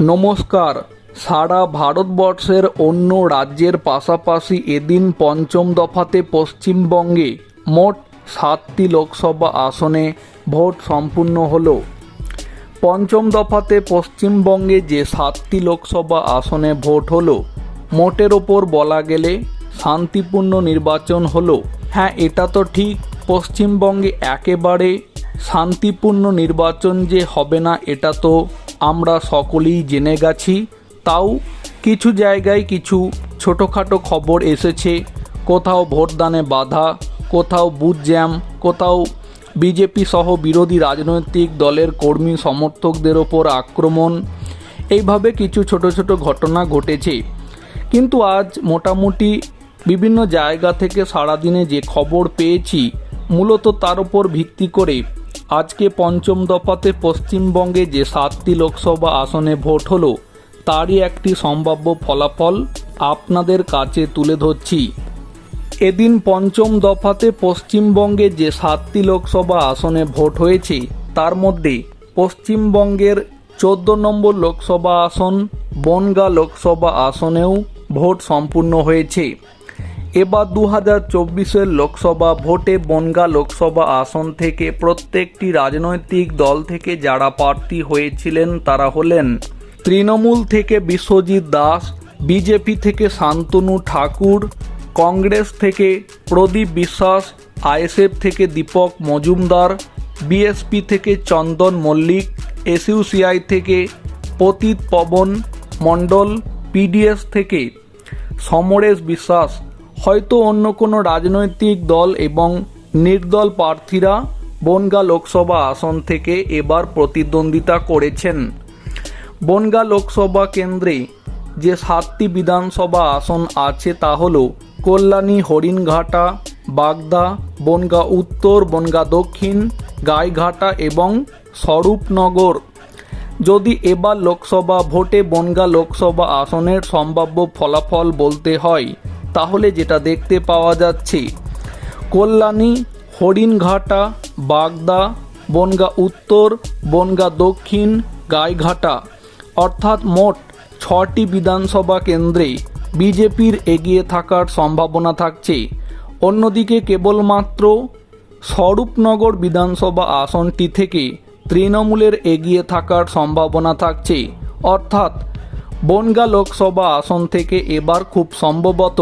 নমস্কার। সারা ভারতবর্ষের অন্য রাজ্যের পাশাপাশি এদিন পঞ্চম দফাতে পশ্চিমবঙ্গে মোট সাতটি লোকসভা আসনে ভোট সম্পূর্ণ হল। পঞ্চম দফাতে পশ্চিমবঙ্গে যে সাতটি লোকসভা আসনে ভোট হলো, মোটের ওপর বলা গেলে শান্তিপূর্ণ নির্বাচন হলো। হ্যাঁ এটা তো ঠিক, পশ্চিমবঙ্গে একেবারে শান্তিপূর্ণ নির্বাচন যে হবে না, এটা তো আমরা সকলেই জেনে গেছি, তাও কিছু জায়গায় কিছু ছোটোখাটো খবর এসেছে। কোথাও ভোটদানে বাধা, কোথাও বুথ জ্যাম, কোথাও বিজেপি সহ বিরোধী রাজনৈতিক দলের কর্মী সমর্থকদের ওপর আক্রমণ। এইভাবে কিছু ছোট ছোট ঘটনা ঘটেছে। কিন্তু আজ মোটামুটি বিভিন্ন জায়গা থেকে সারাদিনে যে খবর পেয়েছি, মূলত তার উপর ভিত্তি করে আজকে পঞ্চম দফাতে পশ্চিমবঙ্গে যে সাতটি লোকসভা আসনে ভোট হলো, তারই একটি সম্ভাব্য ফলাফল আপনাদের কাছে তুলে ধরছি। এদিন পঞ্চম দফাতে পশ্চিমবঙ্গে যে সাতটি লোকসভা আসনে ভোট হয়েছে, তার মধ্যে পশ্চিমবঙ্গের চোদ্দ নম্বর লোকসভা আসন, বনগা লোকসভা আসনেও ভোট সম্পূর্ণ হয়েছে। এবার দু হাজার চব্বিশের লোকসভা ভোটে বনগা লোকসভা আসন থেকে প্রত্যেকটি রাজনৈতিক দল থেকে যারা প্রার্থী হয়েছিলেন তারা হলেন তৃণমূল থেকে বিশ্বজিৎ দাস, বিজেপি থেকে শান্তনু ঠাকুর, কংগ্রেস থেকে প্রদীপ বিশ্বাস, আইএসএফ থেকে দীপক মজুমদার, বিএসপি থেকে চন্দন মল্লিক, এসইউসিআই থেকে পতিত পবন মণ্ডল, পিডিএস থেকে সমরেশ বিশ্বাস। হয়তো অন্য কোনো রাজনৈতিক দল এবং নির্দল প্রার্থীরা বনগা লোকসভা আসন থেকে এবার প্রতিদ্বন্দ্বিতা করেছেন। বনগা লোকসভা কেন্দ্রে যে সাতটি বিধানসভা আসন আছে তা হল কল্যাণী, হরিণঘাটা, বাগদা, বনগা উত্তর, বনগা দক্ষিণ, গাইঘাটা এবং স্বরূপনগর। যদি এবার লোকসভা ভোটে বনগা লোকসভা আসনের সম্ভাব্য ফলাফল বলতে হয় তাহলে যেটা দেখতে পাওয়া যাচ্ছে, কল্যাণী, হরিণঘাটা, বাগদা, বনগা উত্তর, বনগা দক্ষিণ, গাইঘাটা। অর্থাৎ মোট ছটি বিধানসভা কেন্দ্রে বিজেপির এগিয়ে থাকার সম্ভাবনা থাকছে। অন্যদিকে কেবলমাত্র স্বরূপনগর বিধানসভা আসনটি থেকে তৃণমূলের এগিয়ে থাকার সম্ভাবনা থাকছে। অর্থাৎ বনগা লোকসভা আসন থেকে এবার খুব সম্ভবত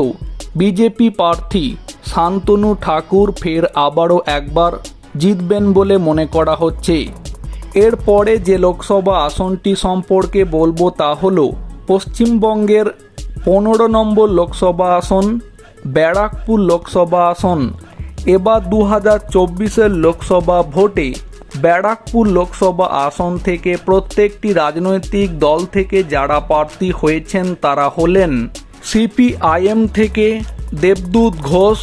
বিজেপি প্রার্থী শান্তনু ঠাকুর ফের আবারও একবার জিতবেন বলে মনে করা হচ্ছে। এরপরে যে লোকসভা আসনটি সম্পর্কে বলব তা হল পশ্চিমবঙ্গের পনেরো নম্বর লোকসভা আসন, ব্যারাকপুর লোকসভা আসন। এবার দু হাজার চব্বিশের লোকসভা ভোটে ব্যারাকপুর লোকসভা আসন থেকে প্রত্যেকটি রাজনৈতিক দল থেকে যারা প্রার্থী হয়েছেন তারা হলেন সিপিআইএম থেকে দেবদূত ঘোষ,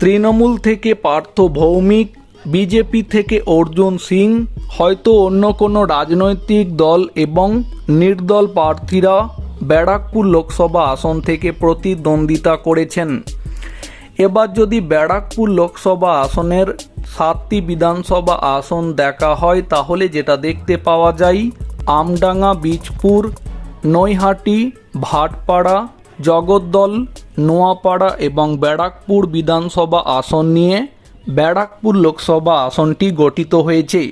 তৃণমূল থেকে পার্থ ভৌমিক, বিজেপি থেকে অর্জুন সিং, হয়তো অন্য কোনো রাজনৈতিক দল এবং নির্দল প্রার্থীরা ব্যারাকপুর লোকসভা আসন থেকে প্রতিদ্বন্দ্বিতা করেছেন। এবার যদি ব্যারাকপুর লোকসভা আসনের সাতটি বিধানসভা আসন দেখা হয়, তাহলে যেটা দেখতে পাওয়া যায়, আমডাঙ্গা, বীজপুর, নৈহাটি, ভাটপাড়া, জগদ্দল, নোয়াপাড়া এবং ব্যারাকপুর বিধানসভা আসন নিয়ে ব্যারাকপুর লোকসভা আসনটি গঠিত হয়েছে।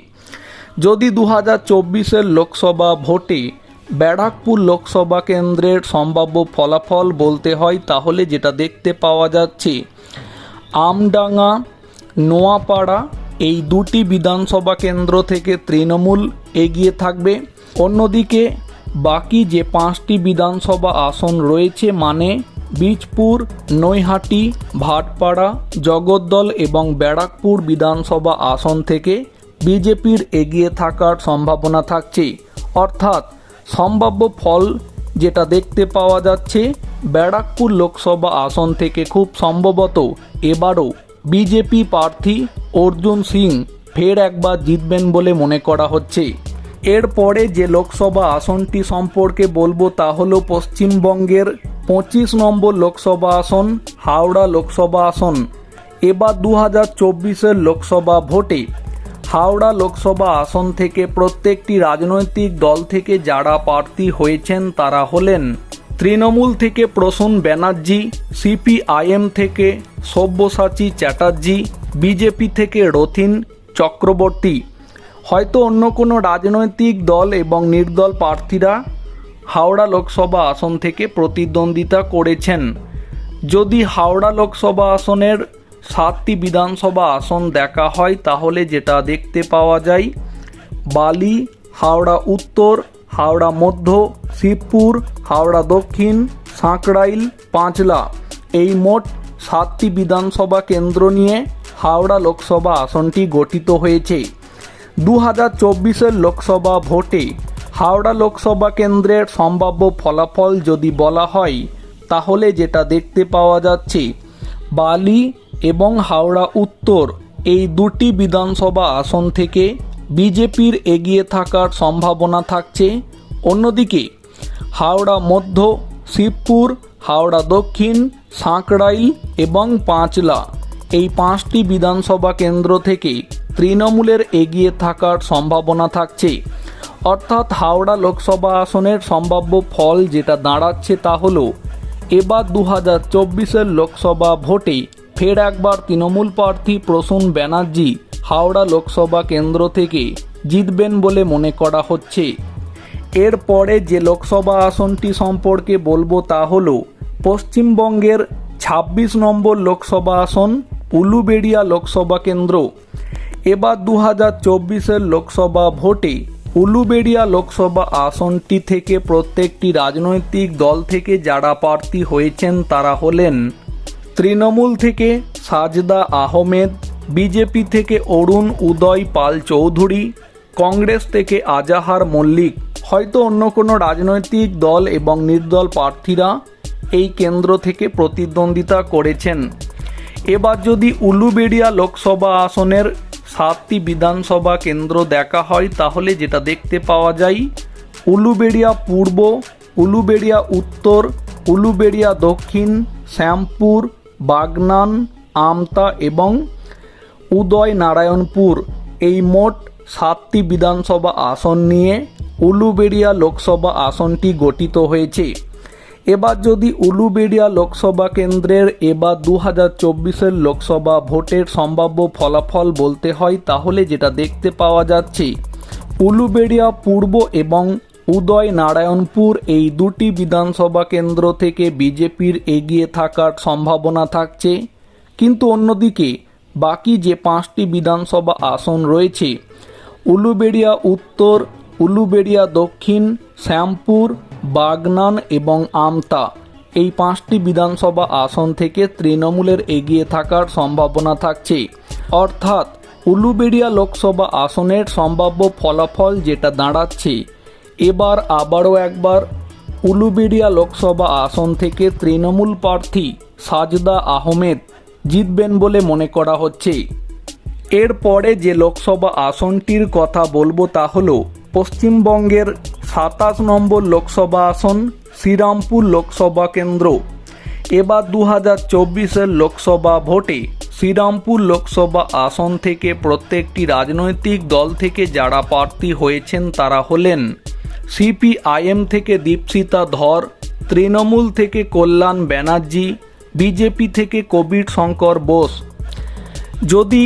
যদি দু হাজার চব্বিশের লোকসভা ভোটে ব্যারাকপুর লোকসভা কেন্দ্রের সম্ভাব্য ফলাফল বলতে হয়, তাহলে যেটা দেখতে পাওয়া যাচ্ছে, আমডাঙ্গা নোয়াপাড়া এই দুটি বিধানসভা কেন্দ্র থেকে তৃণমূল এগিয়ে থাকবে। অন্যদিকে বাকি যে পাঁচটি বিধানসভা আসন রয়েছে মানে বীজপুর, নৈহাটি, ভাটপাড়া, জগদ্দল এবং ব্যারাকপুর বিধানসভা আসন থেকে বিজেপির এগিয়ে থাকার সম্ভাবনা থাকছে। অর্থাৎ সম্ভাব্য ফল যেটা দেখতে পাওয়া যাচ্ছে, ব্যারাকপুর লোকসভা আসন থেকে খুব সম্ভবত এবারও বিজেপি প্রার্থী অর্জুন সিং ফের একবার জিতবেন বলে মনে করা হচ্ছে। এরপরে যে লোকসভা আসনটি সম্পর্কে বলব তা হলো পশ্চিমবঙ্গের পঁচিশ নম্বর লোকসভা আসন, হাওড়া লোকসভা আসন। এবার দু হাজার চব্বিশের লোকসভা ভোটে। হাওড়া লোকসভা আসন থেকে প্রত্যেকটি রাজনৈতিক দল থেকে যারা প্রার্থী হয়েছেন তারা হলেন তৃণমূল থেকে প্রসূন ব্যানার্জি, সিপিআইএম থেকে সব্যসাচী চ্যাটার্জি, বিজেপি থেকে রথিন চক্রবর্তী। হয়তো অন্য কোনো রাজনৈতিক দল এবং নির্দল প্রার্থীরা হাওড়া লোকসভা আসন থেকে প্রতিদ্বন্দ্বিতা করেছেন। যদি হাওড়া লোকসভা আসনের সাতটি বিধানসভা আসন দেখা হয়, তাহলে যেটা দেখতে পাওয়া যায়, বালি, হাওড়া উত্তর হাওড়া মধ্য, শিবপুর, হাওড়া দক্ষিণ, সাঁকড়াইল, পাঁচলা। এই মোট সাতটি বিধানসভা কেন্দ্র নিয়ে হাওড়া লোকসভা আসনটি গঠিত হয়েছে। দু হাজার চব্বিশের লোকসভা ভোটে হাওড়া লোকসভা কেন্দ্রের সম্ভাব্য ফলাফল যদি বলা হয়, তাহলে যেটা দেখতে পাওয়া যাচ্ছে, বালি এবং হাওড়া উত্তর এই দুটি বিধানসভা আসন থেকে বিজেপির এগিয়ে থাকার সম্ভাবনা থাকছে। অন্যদিকে, হাওড়া মধ্য, শিবপুর, হাওড়া দক্ষিণ সাঁকড়াইল এবং পাঁচলা এই পাঁচটি বিধানসভা কেন্দ্র থেকে তৃণমূলের এগিয়ে থাকার সম্ভাবনা থাকছে। অর্থাৎ হাওড়া লোকসভা আসনের সম্ভাব্য ফল যেটা দাঁড়াচ্ছে তা হল, এবার দু হাজার লোকসভা ভোটে ফের একবার তৃণমূল প্রার্থী প্রসূন ব্যানার্জি হাওড়া লোকসভা কেন্দ্র থেকে জিতবেন বলে মনে করা হচ্ছে। এরপরে যে লোকসভা আসনটি সম্পর্কে বলব তা হল, পশ্চিমবঙ্গের ২৬ নম্বর লোকসভা আসন উলুবেড়িয়া লোকসভা কেন্দ্র। এবার দু হাজার চব্বিশের লোকসভা ভোটে উলুবেড়িয়া লোকসভা আসনটি থেকে প্রত্যেকটি রাজনৈতিক দল থেকে যারা প্রার্থী হয়েছেন তারা হলেন তৃণমূল থেকে সাজদা আহমেদ বিজেপি থেকে অরুণ উদয় পাল চৌধুরী, কংগ্রেস থেকে আজাহার মল্লিক। হয়তো অন্য কোনো রাজনৈতিক দল এবং নির্দল প্রার্থীরা এই কেন্দ্র থেকে প্রতিদ্বন্দ্বিতা করেছেন। এবার যদি উলুবেড়িয়া লোকসভা আসনের সাতটি বিধানসভা কেন্দ্র দেখা হয়, তাহলে যেটা দেখতে পাওয়া যায়, উলুবেড়িয়া পূর্ব, উলুবেড়িয়া উত্তর, উলুবেড়িয়া দক্ষিণ, শ্যামপুর, বাগনান, আমতা এবং উদয় নারায়ণপুর এই মোট সাতটি বিধানসভা আসন নিয়ে উলুবেড়িয়া লোকসভা আসনটি গঠিত হয়েছে। এবার যদি উলুবেড়িয়া লোকসভা কেন্দ্রের এবার দু হাজার চব্বিশের লোকসভা ভোটের সম্ভাব্য ফলাফল বলতে হয়, তাহলে যেটা দেখতে পাওয়া যাচ্ছে, উলুবেড়িয়া পূর্ব এবং উদয় নারায়ণপুর এই দুটি বিধানসভা কেন্দ্র থেকে বিজেপির এগিয়ে থাকার সম্ভাবনা থাকছে। কিন্তু অন্যদিকে বাকি যে পাঁচটি বিধানসভা আসন রয়েছে, উলুবেড়িয়া উত্তর, উলুবেড়িয়া দক্ষিণ, শ্যামপুর, বাগনান এবং আমতা। এই পাঁচটি বিধানসভা আসন থেকে তৃণমূলের এগিয়ে থাকার সম্ভাবনা থাকছে। অর্থাৎ উলুবেড়িয়া লোকসভা আসনের সম্ভাব্য ফলাফল যেটা দাঁড়াচ্ছে, এবার আবারও একবার উলুবেড়িয়া লোকসভা আসন থেকে তৃণমূল প্রার্থী সাজদা আহমেদ জিতবেন বলে মনে করা হচ্ছে। এরপরে যে লোকসভা আসনটির কথা বলব তা হল, পশ্চিমবঙ্গের সাতাশ নম্বর লোকসভা আসন, শ্রীরামপুর লোকসভা কেন্দ্র। এবার দু হাজার চব্বিশের লোকসভা ভোটে শ্রীরামপুর লোকসভা আসন থেকে প্রত্যেকটি রাজনৈতিক দল থেকে যারা প্রার্থী হয়েছেন তারা হলেন সিপিআইএম থেকে দীপসিতা ধর, তৃণমূল থেকে কল্যাণ ব্যানার্জি বিজেপি থেকে কবির শঙ্কর বোস। যদি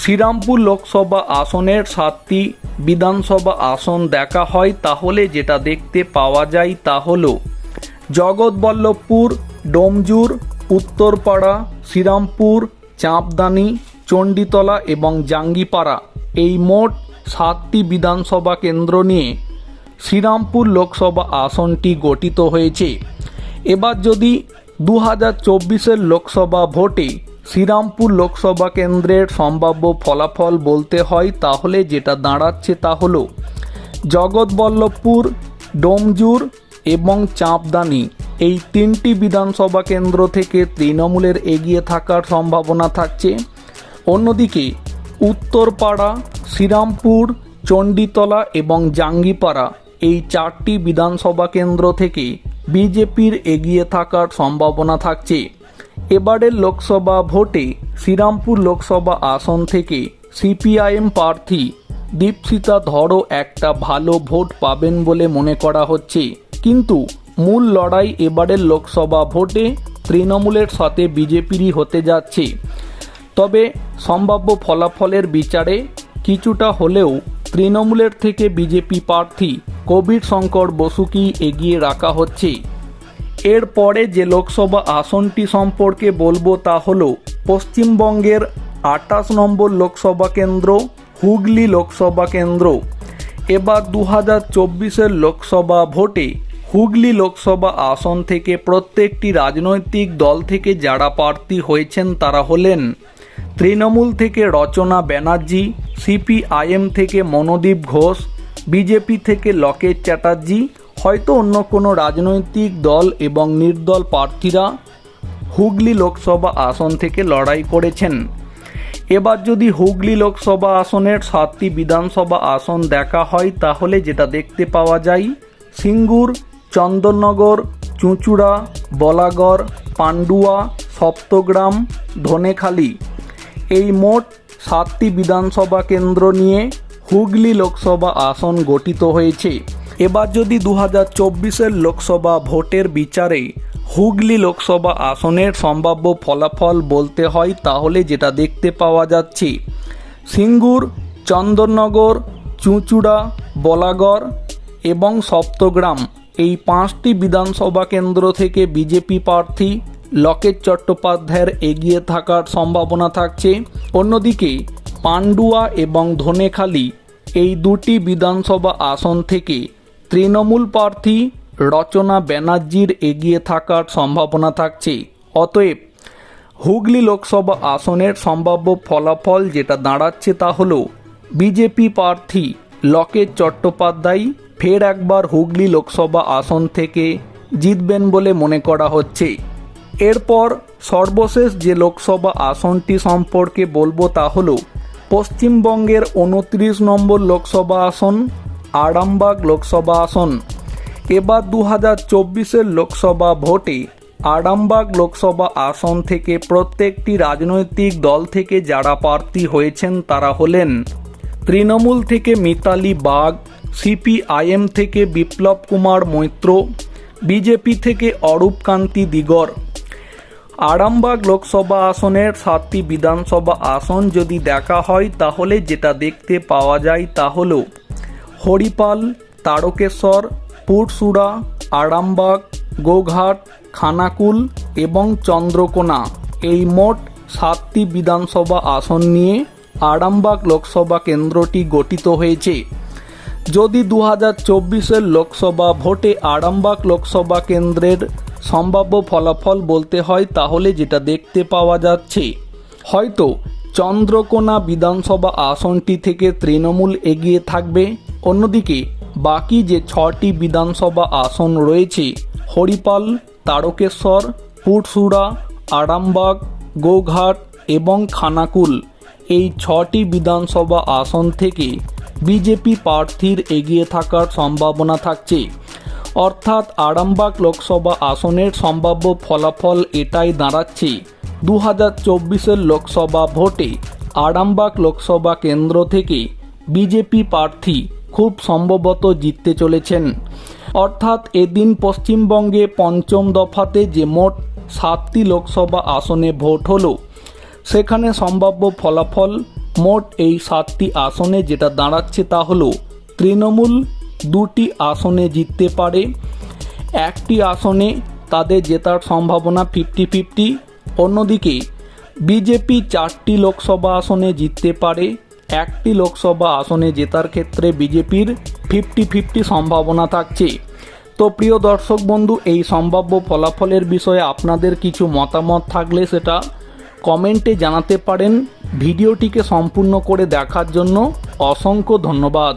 শ্রীরামপুর লোকসভা আসনের সাতটি বিধানসভা আসন দেখা হয়, তাহলে যেটা দেখতে পাওয়া যায় তা হল জগৎবল্লভপুর, ডোমজুর, উত্তরপাড়া, শ্রীরামপুর, চাঁপদানি, চণ্ডীতলা এবং জাঙ্গিপাড়া। এই মোট সাতটি বিধানসভা কেন্দ্র নিয়ে শ্রীরামপুর লোকসভা আসনটি গঠিত হয়েছে। এবার যদি দু হাজার চব্বিশের লোকসভা ভোটে শ্রীরামপুর লোকসভা কেন্দ্রের সম্ভাব্য ফলাফল বলতে হয় তাহলে যেটা দাঁড়াচ্ছে তা হল জগৎবল্লভপুর, ডোমজুর এবং চাঁপদানি। এই তিনটি বিধানসভা কেন্দ্র থেকে তৃণমূলের এগিয়ে থাকার সম্ভাবনা থাকছে। অন্যদিকে উত্তরপাড়া, শ্রীরামপুর, চণ্ডীতলা এবং জাঙ্গিপাড়া এই চারটি বিধানসভা কেন্দ্র থেকে বিজেপির এগিয়ে থাকার সম্ভাবনা থাকছে। এবারের লোকসভা ভোটে শ্রীরামপুর লোকসভা আসন থেকে সিপিআইএম প্রার্থী দীপশিতা ধরও একটা ভালো ভোট পাবেন বলে মনে করা হচ্ছে। কিন্তু মূল লড়াই এবারের লোকসভা ভোটে তৃণমূলের সাথে বিজেপিরই হতে যাচ্ছে। তবে সম্ভাব্য ফলাফলের বিচারে কিছুটা হলেও তৃণমূলের থেকে বিজেপি প্রার্থী কবির শঙ্কর বসুকেই এগিয়ে রাখা হচ্ছে। এরপরে যে লোকসভা আসনটি সম্পর্কে বলব তা হল, পশ্চিমবঙ্গের আটাশ নম্বর লোকসভা কেন্দ্র, হুগলি লোকসভা কেন্দ্র। এবার দু হাজার চব্বিশের লোকসভা ভোটে হুগলি লোকসভা আসন থেকে প্রত্যেকটি রাজনৈতিক দল থেকে যারা প্রার্থী হয়েছেন তারা হলেন তৃণমূল থেকে রচনা ব্যানার্জি, সিপিআইএম থেকে মনোদীপ ঘোষ বিজেপি থেকে লকেট চ্যাটার্জি, হয়তো অন্য কোনো রাজনৈতিক দল এবং নির্দল প্রার্থীরা হুগলি লোকসভা আসন থেকে লড়াই করেছেন। এবার যদি হুগলি লোকসভা আসনের সাতটি বিধানসভা আসন দেখা হয়, তাহলে যেটা দেখতে পাওয়া যায়, সিঙ্গুর, চন্দননগর, চুঁচুড়া, বলাগড়, পান্ডুয়া, সপ্তগ্রাম, ধনেখালি। এই মোট সাতটি বিধানসভা কেন্দ্র নিয়ে হুগলি লোকসভা আসন গঠিত হয়েছে। এবার যদি দু হাজার চব্বিশের লোকসভা ভোটের বিচারে হুগলি লোকসভা আসনের সম্ভাব্য ফলাফল বলতে হয়, তাহলে যেটা দেখতে পাওয়া যাচ্ছে, সিঙ্গুর, চন্দননগর, চুঁচুড়া, বলাগড় এবং সপ্তগ্রাম, এই পাঁচটি বিধানসভা কেন্দ্র থেকে বিজেপি প্রার্থী লকেট চট্টোপাধ্যায়ের এগিয়ে থাকার সম্ভাবনা থাকছে। অন্যদিকে পান্ডুয়া এবং ধনেখালি এই দুটি বিধানসভা আসন থেকে তৃণমূল প্রার্থী রচনা ব্যানার্জির এগিয়ে থাকার সম্ভাবনা থাকছে। অতএব, হুগলি লোকসভা আসনের সম্ভাব্য ফলাফল যেটা দাঁড়াচ্ছে তা হলো, বিজেপি প্রার্থী লকেট চট্টোপাধ্যায় ফের একবার হুগলি লোকসভা আসন থেকে জিতবেন বলে মনে করা হচ্ছে। এরপর সর্বশেষ যে লোকসভা আসনটি সম্পর্কে বলব তা হলো পশ্চিমবঙ্গের উনত্রিশ নম্বর লোকসভা আসন, আরামবাগ লোকসভা আসন। এবার দু হাজার চব্বিশের লোকসভা ভোটে আরামবাগ লোকসভা আসন থেকে প্রত্যেকটি রাজনৈতিক দল থেকে যারা প্রার্থী হয়েছেন তারা হলেন তৃণমূল থেকে মিতালি বাগ, সিপিআইএম থেকে বিপ্লব কুমার মৈত্র, বিজেপি থেকে অরূপকান্তি দিগর। আরামবাগ লোকসভা আসনের সাতটি বিধানসভা আসন যদি দেখা হয়, তাহলে যেটা দেখতে পাওয়া যায় তা হল হরিপাল, তারকেশ্বর, পুরসুরা, আরামবাগ, গোঘাট, খানাকুল এবং চন্দ্রকোনা। এই মোট সাতটি বিধানসভা আসন নিয়ে আরামবাগ লোকসভা কেন্দ্রটি গঠিত হয়েছে। যদি দু হাজার চব্বিশের লোকসভা ভোটে আরামবাগ লোকসভা কেন্দ্রের সম্ভাব্য ফলাফল বলতে হয় তাহলে যেটা দেখতে পাওয়া যাচ্ছে, হয়তো চন্দ্রকোনা বিধানসভা আসনটি থেকে তৃণমূল এগিয়ে থাকবে। অন্যদিকে বাকি যে ছটি বিধানসভা আসন রয়েছে, হরিপাল, তারকেশ্বর, পুরসুরা, আরামবাগ, গোঘাট এবং খানাকুল, এই ছটি বিধানসভা আসন থেকে বিজেপি প্রার্থীর এগিয়ে থাকার সম্ভাবনা থাকছে। অর্থাৎ আরামবাগ লোকসভা আসনের সম্ভাব্য ফলাফল এটাই দাঁড়াচ্ছে। দু হাজার চব্বিশের লোকসভা ভোটে আরামবাগ লোকসভা কেন্দ্র থেকে বিজেপি প্রার্থী খুব সম্ভবত জিততে চলেছেন। অর্থাৎ এদিন পশ্চিমবঙ্গে পঞ্চম দফাতে যে মোট সাতটি লোকসভা আসনে ভোট হলো, সেখানে সম্ভাব্য ফলাফল মোট এই সাতটি আসনে যেটা দাঁড়াচ্ছে তা হলো তৃণমূল দুটি আসনে জিততে পারে। একটি আসনে তাদের জেতার সম্ভাবনা ফিফটি ফিফটি অন্যদিকে বিজেপি চারটি লোকসভা আসনে জিততে পারে। একটি লোকসভা আসনে জেতার ক্ষেত্রে বিজেপির ফিফটি ফিফটি সম্ভাবনা থাকছে। তো প্রিয় দর্শক বন্ধু, এই সম্ভাব্য ফলাফলের বিষয়ে আপনাদের কিছু মতামত থাকলে সেটা কমেন্টে জানাতে পারেন। ভিডিওটিকে সম্পূর্ণ করে দেখার জন্য অসংখ্য ধন্যবাদ।